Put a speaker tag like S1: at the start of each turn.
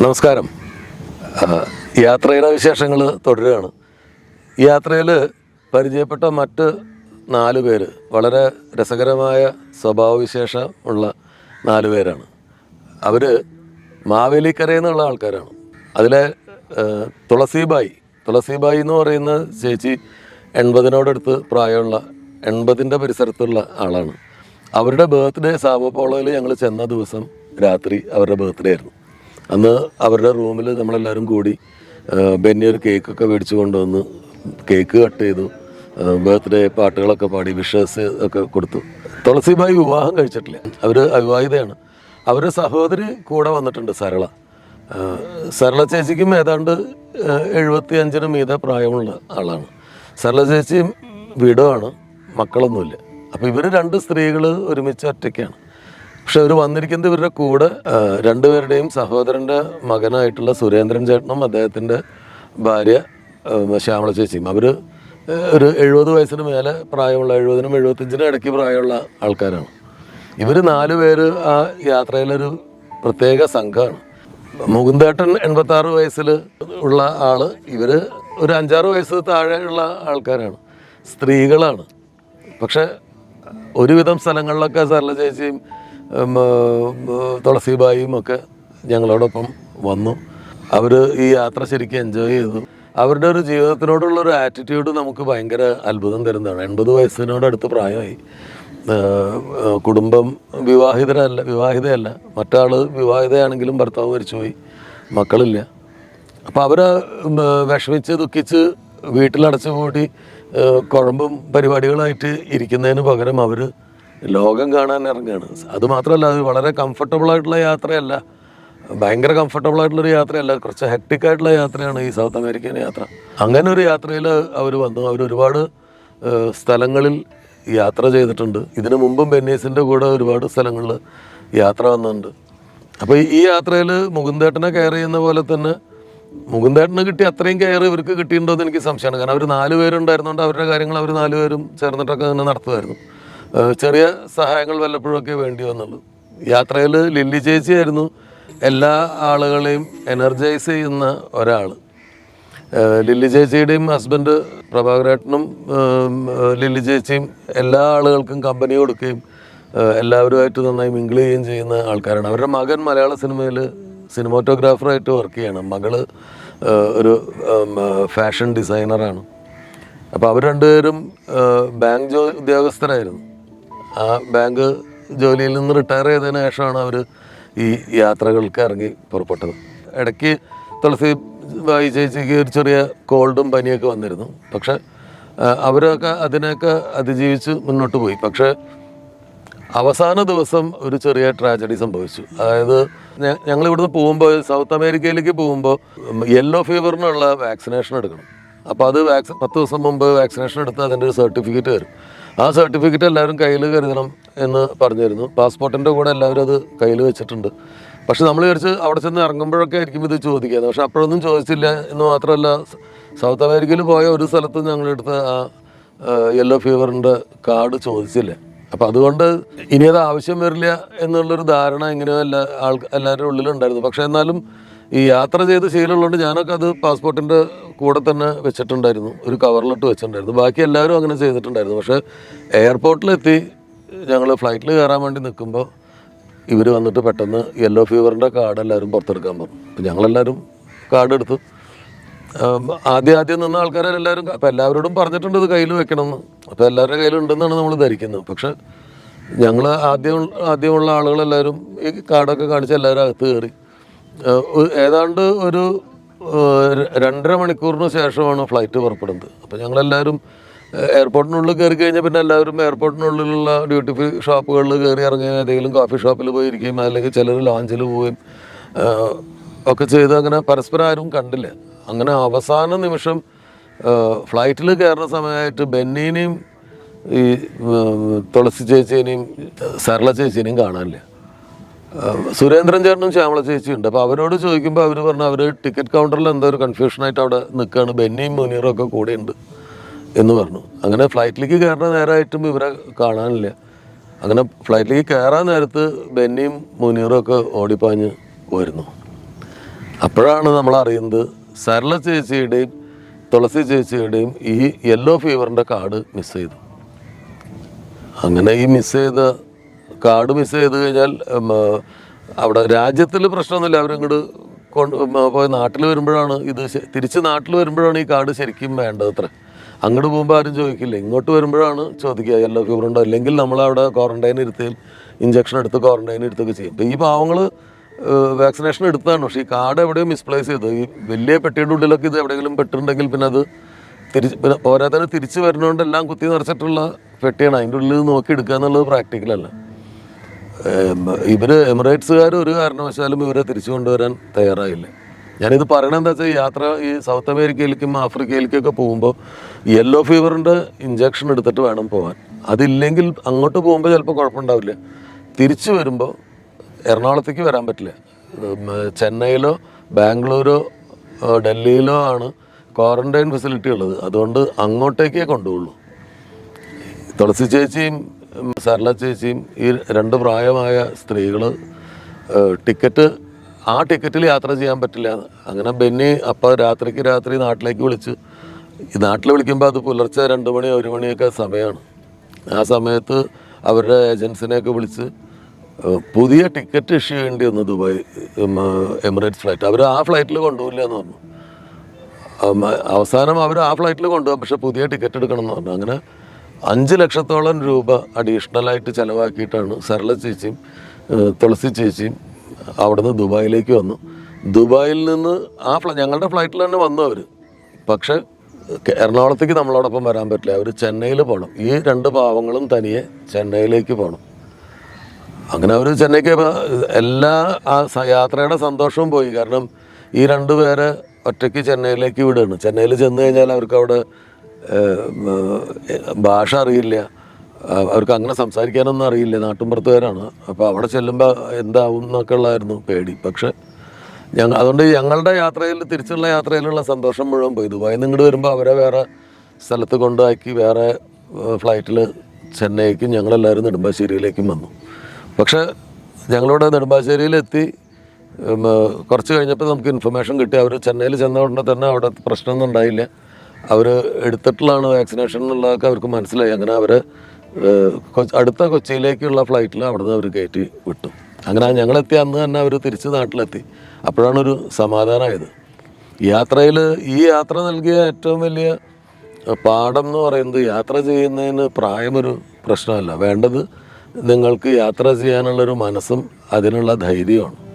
S1: നമസ്കാരം. യാത്രയുടെ വിശേഷങ്ങൾ തുടരുകയാണ്. യാത്രയിൽ പരിചയപ്പെട്ട മറ്റ് നാല് പേര് വളരെ രസകരമായ സ്വഭാവവിശേഷം ഉള്ള നാല് പേരാണ്. അവർ മാവേലിക്കരയിൽ നിന്നുള്ള ആൾക്കാരാണ്. അതിലെ തുളസിബായി. തുളസിബായി എന്ന് പറയുന്ന ചേച്ചി എൺപതിനോടടുത്ത് പ്രായമുള്ള എൺപതിന്റെ പരിസരത്തുള്ള ആളാണ്. അവരുടെ ബർത്ത്ഡേ സാവോപോളോയിൽ ഞങ്ങൾ ചെന്ന ദിവസം രാത്രി അവരുടെ ബർത്ത്ഡേ ആയിരുന്നു. അന്ന് അവരുടെ റൂമിൽ നമ്മളെല്ലാവരും കൂടി ബെന്നി ഒരു കേക്കൊക്കെ മേടിച്ചു കൊണ്ടുവന്ന് കേക്ക് കട്ട് ചെയ്തു ബർത്ത്ഡേ പാട്ടുകളൊക്കെ പാടി വിഷസ് ഒക്കെ കൊടുത്തു. തുളസിബായി വിവാഹം കഴിച്ചിട്ടില്ല. അവർ അവിവാഹിതയാണ്. അവരുടെ സഹോദരി കൂടെ വന്നിട്ടുണ്ട് സരള. സരള ചേച്ചിക്കും ഏതാണ്ട് എഴുപത്തി അഞ്ചിന് മീത പ്രായമുള്ള ആളാണ്. സരള ചേച്ചിയും വിടവാണ് മക്കളൊന്നുമില്ല. അപ്പോൾ ഇവർ രണ്ട് സ്ത്രീകൾ ഒരുമിച്ച് ഒറ്റയ്ക്കാണ്. പക്ഷെ അവർ വന്നിരിക്കുന്നത് ഇവരുടെ കൂടെ രണ്ടുപേരുടെയും സഹോദരന്റെ മകനായിട്ടുള്ള സുരേന്ദ്രൻ ചേട്ടനും അദ്ദേഹത്തിന്റെ ഭാര്യ ശ്യാമള ചേച്ചിയും. അവർ ഒരു എഴുപത് വയസ്സിന് മേലെ പ്രായമുള്ള എഴുപതിനും എഴുപത്തഞ്ചിനും ഇടയ്ക്ക് പ്രായമുള്ള ആൾക്കാരാണ്. ഇവർ നാല് പേര് ആ യാത്രയിലൊരു പ്രത്യേക സംഘമാണ്. മുകുന്ദേട്ടൻ എൺപത്തി ആറ് വയസ്സിൽ ഉള്ള ആൾ ഇവർ ഒരു അഞ്ചാറ് വയസ്സ് താഴെയുള്ള ആൾക്കാരാണ്. സ്ത്രീകളാണ്. പക്ഷെ ഒരുവിധം സ്ഥലങ്ങളിലൊക്കെ സരള ചേച്ചിയും തുളസിബായിയും ഒക്കെ ഞങ്ങളോടൊപ്പം വന്നു. അവർ ഈ യാത്ര ശരിക്കും എൻജോയ് ചെയ്തു. അവരുടെ ഒരു ജീവിതത്തിനോടുള്ള ഒരു ആറ്റിറ്റ്യൂഡ് നമുക്ക് ഭയങ്കര അത്ഭുതം തരുന്നതാണ്. എൺപത് വയസ്സിനോടടുത്ത് പ്രായമായി. കുടുംബം വിവാഹിതരല്ല വിവാഹിതയല്ല. മറ്റാൾ വിവാഹിതയാണെങ്കിലും ഭർത്താവ് മരിച്ചുപോയി. മക്കളില്ല. അപ്പോൾ അവർ വിഷമിച്ച് ദുഃഖിച്ച് വീട്ടിലടച്ചു പൂട്ടി കുഴമ്പും പരിപാടികളായിട്ട് ഇരിക്കുന്നതിന് പകരം അവർ ലോകം കാണാൻ ഇറങ്ങുകയാണ് അത് മാത്രമല്ല അത് വളരെ കംഫർട്ടബിൾ ആയിട്ടുള്ള യാത്രയല്ല. ഭയങ്കര കംഫർട്ടബിൾ ആയിട്ടുള്ളൊരു യാത്രയല്ല കുറച്ച് ഹെക്ടിക് ആയിട്ടുള്ള യാത്രയാണ് ഈ സൗത്ത് അമേരിക്കൻ യാത്ര. അങ്ങനെ ഒരു യാത്രയിൽ അവർ വന്നു. അവർ ഒരുപാട് സ്ഥലങ്ങളിൽ യാത്ര ചെയ്തിട്ടുണ്ട്. ഇതിനു മുമ്പും ബെന്നീസിന്റെ കൂടെ ഒരുപാട് സ്ഥലങ്ങളിൽ യാത്ര വന്നിട്ടുണ്ട്. അപ്പോൾ ഈ യാത്രയിൽ മുകുന്ദേട്ടനെ കെയർ ചെയ്യുന്ന പോലെ തന്നെ മുകുന്ദേട്ടന് കിട്ടിയ അത്രയും കെയർ ഇവർക്ക് കിട്ടിയിട്ടുണ്ടോ എന്ന് എനിക്ക് സംശയമാണ്. കാരണം അവർ നാല് പേരുണ്ടായിരുന്നുകൊണ്ട് അവരുടെ കാര്യങ്ങൾ അവർ നാല് പേരും ചേർന്നിട്ടൊക്കെ തന്നെ നടത്തുമായിരുന്നു. ചെറിയ സഹായങ്ങൾ വല്ലപ്പോഴൊക്കെ വേണ്ടി വന്നുള്ളൂ. യാത്രയിൽ ലില്ലി ചേച്ചിയായിരുന്നു എല്ലാ ആളുകളെയും എനർജൈസ് ചെയ്യുന്ന ഒരാൾ ലില്ലി ചേച്ചിയുടെയും ഹസ്ബൻഡ് പ്രഭാകരേട്ടനും ലില്ലി ചേച്ചിയും എല്ലാ ആളുകൾക്കും കമ്പനി കൊടുക്കുകയും എല്ലാവരുമായിട്ട് നന്നായി മിങ്കിൾ ചെയ്യുകയും ചെയ്യുന്ന ആൾക്കാരാണ്. അവരുടെ മകൻ മലയാള സിനിമയിൽ സിനിമാറ്റോഗ്രാഫറായിട്ട് വർക്ക് ചെയ്യണം. മകൾ ഒരു ഫാഷൻ ഡിസൈനറാണ് അപ്പോൾ അവർ രണ്ടുപേരും ബാങ്ക് ജോ ഉദ്യോഗസ്ഥരായിരുന്നു. ആ ബാങ്ക് ജോലിയിൽ നിന്ന് റിട്ടയർ ചെയ്തതിന് ശേഷമാണ് അവർ ഈ യാത്രകൾക്ക് ഇറങ്ങി പുറപ്പെട്ടത്. ഇടയ്ക്ക് തുളസി ബായി ചേച്ചിക്ക് ഒരു ചെറിയ കോൾഡും പനിയൊക്കെ വന്നിരുന്നു. പക്ഷെ അവരൊക്കെ അതിനെയൊക്കെ അതിജീവിച്ച് മുന്നോട്ട് പോയി. പക്ഷെ അവസാന ദിവസം ഒരു ചെറിയ ട്രാജഡി സംഭവിച്ചു. അതായത് ഞങ്ങൾ ഇവിടുന്ന് പോകുമ്പോൾ സൗത്ത് അമേരിക്കയിലേക്ക് പോകുമ്പോൾ യെല്ലോ ഫീവറിനുള്ള വാക്സിനേഷൻ എടുക്കണം. അപ്പോൾ അത് വാക്സിൻ പത്ത് ദിവസം മുമ്പ് വാക്സിനേഷൻ എടുത്ത് അതിന്റെ ഒരു സർട്ടിഫിക്കറ്റ് വരും. ആ സർട്ടിഫിക്കറ്റ് എല്ലാവരും കയ്യിൽ കരുതണം എന്ന് പറഞ്ഞിരുന്നു. പാസ്പോർട്ടിന്റെ കൂടെ എല്ലാവരും അത് കയ്യിൽ വെച്ചിട്ടുണ്ട്. പക്ഷെ നമ്മൾ വിചാരിച്ച് അവിടെ ചെന്ന് ഇറങ്ങുമ്പോഴൊക്കെ ആയിരിക്കും ഇത് ചോദിക്കുന്നത് പക്ഷെ അപ്പോഴൊന്നും ചോദിച്ചില്ല എന്ന് മാത്രമല്ല സൗത്ത് അമേരിക്കയിൽ പോയ ഒരു സ്ഥലത്ത് ഞങ്ങളെടുത്ത് ആ യെല്ലോ ഫീവറിന്റെ കാർഡ് ചോദിച്ചില്ല. അപ്പം അതുകൊണ്ട് ഇനി അത് ആവശ്യം വരില്ല എന്നുള്ളൊരു ധാരണ എങ്ങനെയോ എല്ലാ ആൾ എല്ലാവരുടെ ഉള്ളിലുണ്ടായിരുന്നു. പക്ഷേ എന്നാലും ഈ യാത്ര ചെയ്ത് ശീലമുള്ളതുകൊണ്ട് ഞാനൊക്കെ അത് പാസ്പോർട്ടിന്റെ കൂടെ തന്നെ വെച്ചിട്ടുണ്ടായിരുന്നു. ഒരു കവറിലിട്ട് വെച്ചിട്ടുണ്ടായിരുന്നു. ബാക്കി എല്ലാവരും അങ്ങനെ ചെയ്തിട്ടുണ്ടായിരുന്നു. പക്ഷേ എയർപോർട്ടിലെത്തി ഞങ്ങൾ ഫ്ലൈറ്റിൽ കയറാൻ വേണ്ടി നിൽക്കുമ്പോൾ ഇവർ വന്നിട്ട് പെട്ടെന്ന് യെല്ലോ ഫീവറിന്റെ കാർഡ് എല്ലാവരും പുറത്തെടുക്കാൻ പറഞ്ഞു. അപ്പം ഞങ്ങളെല്ലാവരും കാർഡ് എടുത്തു. ആദ്യം ആദ്യം നിന്ന ആൾക്കാരെല്ലാവരും അപ്പം എല്ലാവരോടും പറഞ്ഞിട്ടുണ്ട് ഇത് കയ്യിൽ വെക്കണമെന്ന് അപ്പോൾ എല്ലാവരുടെ കയ്യിലുണ്ടെന്നാണ് നമ്മൾ ധരിക്കുന്നത്. പക്ഷേ ഞങ്ങൾ ആദ്യം ആദ്യമുള്ള ആളുകളെല്ലാവരും ഈ കാർഡൊക്കെ കാണിച്ച് എല്ലാവരും അകത്ത് കയറി. ഏതാണ്ട് ഒരു രണ്ടര മണിക്കൂറിന് ശേഷമാണ് ഫ്ലൈറ്റ് പുറപ്പെടുന്നത്. അപ്പോൾ ഞങ്ങളെല്ലാവരും എയർപോർട്ടിനുള്ളിൽ കയറി കഴിഞ്ഞാൽ പിന്നെ എല്ലാവരും എയർപോർട്ടിനുള്ളിലുള്ള ഡ്യൂട്ടി ഫ്രീ ഷോപ്പുകളിൽ കയറി ഇറങ്ങുകയും ഏതെങ്കിലും കോഫി ഷോപ്പിൽ പോയി ഇരിക്കുകയും അല്ലെങ്കിൽ ചിലർ ലോഞ്ചിൽ പോവുകയും ഒക്കെ ചെയ്ത് അങ്ങനെ പരസ്പരം ആരും കണ്ടില്ല. അങ്ങനെ അവസാന നിമിഷം ഫ്ലൈറ്റിൽ കയറുന്ന സമയമായിട്ട് ബെന്നീനെയും ഈ തുളസി ചേച്ചീനെയും സരള ചേച്ചീനെയും കാണാനില്ല. സുരേന്ദ്രൻ ചേട്ടനും ശ്യാമള ചേച്ചിയുണ്ട്. അപ്പോൾ അവരോട് ചോദിക്കുമ്പോൾ അവർ പറഞ്ഞു അവർ ടിക്കറ്റ് കൗണ്ടറിൽ എന്തോ ഒരു കൺഫ്യൂഷനായിട്ട് അവിടെ നിൽക്കുകയാണ് ബെന്നിയും മുനീറും ഒക്കെ കൂടെയുണ്ട് ഉണ്ട് എന്ന് പറഞ്ഞു. അങ്ങനെ ഫ്ലൈറ്റിലേക്ക് കയറുന്ന നേരമായിട്ടും ഇവരെ കാണാനില്ല. അങ്ങനെ ഫ്ലൈറ്റിലേക്ക് കയറാൻ നേരത്ത് ബെന്നിയും മുനീറും ഒക്കെ ഓടിപ്പാഞ്ഞ് വരുന്നു അപ്പോഴാണ് നമ്മൾ അറിയുന്നത് സരള ചേച്ചിയുടെയും തുളസി ചേച്ചിയുടെയും ഈ യെല്ലോ ഫീവറിന്റെ കാർഡ് മിസ് ചെയ്തു. അങ്ങനെ ഈ മിസ് ചെയ്ത കാർഡ് മിസ് ചെയ്ത് കഴിഞ്ഞാൽ അവിടെ രാജ്യത്തിൽ പ്രശ്നമൊന്നുമില്ല. അവരങ്ങോട്ട് കൊണ്ട് പോയി നാട്ടിൽ വരുമ്പോഴാണ് ഇത് തിരിച്ച് നാട്ടിൽ വരുമ്പോഴാണ് ഈ കാർഡ് ശരിക്കും വേണ്ടത് അത്ര അങ്ങോട്ട് പോകുമ്പോൾ ആരും ചോദിക്കില്ല. ഇങ്ങോട്ട് വരുമ്പോഴാണ് ചോദിക്കുക യെല്ലോ ഫീവർ ഉണ്ടോ? അല്ലെങ്കിൽ നമ്മളവിടെ ക്വാറന്റൈൻ ഇരുത്തുകയും ഇഞ്ചക്ഷൻ എടുത്ത് ക്വാറന്റൈൻ എടുത്തൊക്കെ ചെയ്യും. അപ്പോൾ ഈ പാവങ്ങൾ വാക്സിനേഷൻ എടുത്തതാണ്. പക്ഷേ ഈ കാർഡ് എവിടെയോ മിസ്പ്ലേസ് ചെയ്തു. ഈ വലിയ പെട്ടിയുടെ ഉള്ളിലൊക്കെ ഇത് എവിടെയെങ്കിലും പെട്ടിട്ടുണ്ടെങ്കിൽ പിന്നെ അത് തിരിച്ച് പിന്നെ പോരാത്തന്നെ തിരിച്ച് വരുന്നതുകൊണ്ട് എല്ലാം കുത്തി നിറച്ചിട്ടുള്ള പെട്ടിയാണ്. അതിന്റെ ഉള്ളിൽ നോക്കി എടുക്കുക എന്നുള്ളത് പ്രാക്ടിക്കലല്ല ഇവർ എമിറേറ്റ്സുകാർ ഒരു കാരണവശാലും ഇവരെ തിരിച്ചു കൊണ്ടുവരാൻ തയ്യാറായില്ല. ഞാനിത് പറയണത് എന്താ വെച്ചാൽ യാത്ര ഈ സൗത്ത് അമേരിക്കയിലേക്കും ആഫ്രിക്കയിലേക്കൊക്കെ പോകുമ്പോൾ യെല്ലോ ഫീവറിന്റെ ഇഞ്ചക്ഷൻ എടുത്തിട്ട് വേണം പോകാൻ അതില്ലെങ്കിൽ അങ്ങോട്ട് പോകുമ്പോൾ ചിലപ്പോൾ കുഴപ്പമുണ്ടാവില്ല. തിരിച്ചു വരുമ്പോൾ എറണാകുളത്തേക്ക് വരാൻ പറ്റില്ല. ചെന്നൈയിലോ ബാംഗ്ലൂരോ ഡൽഹിയിലോ ആണ് ക്വാറന്റൈൻ ഫെസിലിറ്റി ഉള്ളത് അതുകൊണ്ട് അങ്ങോട്ടേക്കേ കൊണ്ടുപോകുള്ളൂ തുളസി ചേച്ചിയും സരള ചേച്ചിയും ഈ രണ്ട് പ്രായമായ സ്ത്രീകൾ ടിക്കറ്റ് ആ ടിക്കറ്റിൽ യാത്ര ചെയ്യാൻ പറ്റില്ല. അങ്ങനെ ബെന്നി അപ്പോൾ രാത്രിക്ക് രാത്രി നാട്ടിലേക്ക് വിളിച്ച് ഈ നാട്ടിൽ വിളിക്കുമ്പോൾ അത് പുലർച്ചെ രണ്ട് മണി ഒരു മണിയൊക്കെ സമയമാണ് ആ സമയത്ത് അവരുടെ ഏജൻസിനെയൊക്കെ വിളിച്ച് പുതിയ ടിക്കറ്റ് ഇഷ്യൂ ചെയ്യേണ്ടി വന്നു ദുബായ് എമിറേറ്റ്സ് ഫ്ലൈറ്റ്. അവർ ആ ഫ്ലൈറ്റിൽ കൊണ്ടുപോകില്ല എന്ന് പറഞ്ഞു അവസാനം അവർ ആ ഫ്ലൈറ്റിൽ കൊണ്ടുപോകാം പക്ഷെ പുതിയ ടിക്കറ്റ് എടുക്കണം എന്ന് പറഞ്ഞു. അങ്ങനെ അഞ്ച് ലക്ഷത്തോളം രൂപ അഡീഷണലായിട്ട് ചിലവാക്കിയിട്ടാണ് സരള ചേച്ചിയും തുളസി ചേച്ചിയും അവിടുന്ന് ദുബായിലേക്ക് വന്നു. ദുബായിൽ നിന്ന് ആ ഫ്ല ഞങ്ങളുടെ ഫ്ലൈറ്റിൽ തന്നെ വന്നു അവർ പക്ഷേ എറണാകുളത്തേക്ക് നമ്മളോടൊപ്പം വരാൻ പറ്റില്ല. അവർ ചെന്നൈയിൽ പോകണം ഈ രണ്ട് പാവങ്ങളും തനിയെ ചെന്നൈയിലേക്ക് പോകണം അങ്ങനെ അവർ ചെന്നൈക്ക് എല്ലാ ആ യാത്രയുടെ സന്തോഷവും പോയി. കാരണം ഈ രണ്ടുപേരെ ഒറ്റയ്ക്ക് ചെന്നൈയിലേക്ക് വിടുകയാണ്. ചെന്നൈയിൽ ചെന്ന് കഴിഞ്ഞാൽ അവർക്ക് അവിടെ ഭാഷ അറിയില്ല. അവർക്ക് അങ്ങനെ സംസാരിക്കാനൊന്നും അറിയില്ല. നാട്ടുമ്പുറത്തുകാരാണ്. അപ്പോൾ അവിടെ ചെല്ലുമ്പോൾ എന്താവും എന്നൊക്കെ ഉള്ളായിരുന്നു പേടി. പക്ഷേ ഞങ്ങൾ അതുകൊണ്ട് ഞങ്ങളുടെ യാത്രയിൽ തിരിച്ചുള്ള യാത്രയിലുള്ള സന്തോഷം മുഴുവൻ പോയി. ദുബായിൽ നിന്ന് ഇങ്ങോട്ട് വരുമ്പോൾ അവരെ വേറെ സ്ഥലത്ത് കൊണ്ടാക്കി വേറെ ഫ്ലൈറ്റിൽ ചെന്നൈക്കും ഞങ്ങളെല്ലാവരും നെടുമ്പാശ്ശേരിയിലേക്കും വന്നു. പക്ഷേ ഞങ്ങളിവിടെ നെടുമ്പാശ്ശേരിയിലെത്തി കുറച്ച് കഴിഞ്ഞപ്പോൾ നമുക്ക് ഇൻഫർമേഷൻ കിട്ടി. അവർ ചെന്നൈയിൽ ചെന്ന ഉടനെ തന്നെ അവിടെ പ്രശ്നമൊന്നും ഉണ്ടായില്ല. അവർ എടുത്തിട്ടുള്ളതാണ് വാക്സിനേഷൻ എന്നുള്ളതൊക്കെ അവർക്ക് മനസ്സിലായി. അങ്ങനെ അവർ അടുത്ത കൊച്ചിയിലേക്കുള്ള ഫ്ലൈറ്റിൽ അവിടെ നിന്ന് അവർ കയറ്റി വിട്ടു. അങ്ങനെ ഞങ്ങളെത്തി അന്ന് തന്നെ അവർ തിരിച്ച് നാട്ടിലെത്തി. അപ്പോഴാണ് ഒരു സമാധാനമായത് യാത്രയിൽ ഈ യാത്ര നൽകിയ ഏറ്റവും വലിയ പാഠം എന്ന് പറയുന്നത് യാത്ര ചെയ്യുന്നതിന് പ്രായമൊരു പ്രശ്നമല്ല. വേണ്ടത് നിങ്ങൾക്ക് യാത്ര ചെയ്യാനുള്ളൊരു മനസ്സും അതിനുള്ള ധൈര്യമാണ്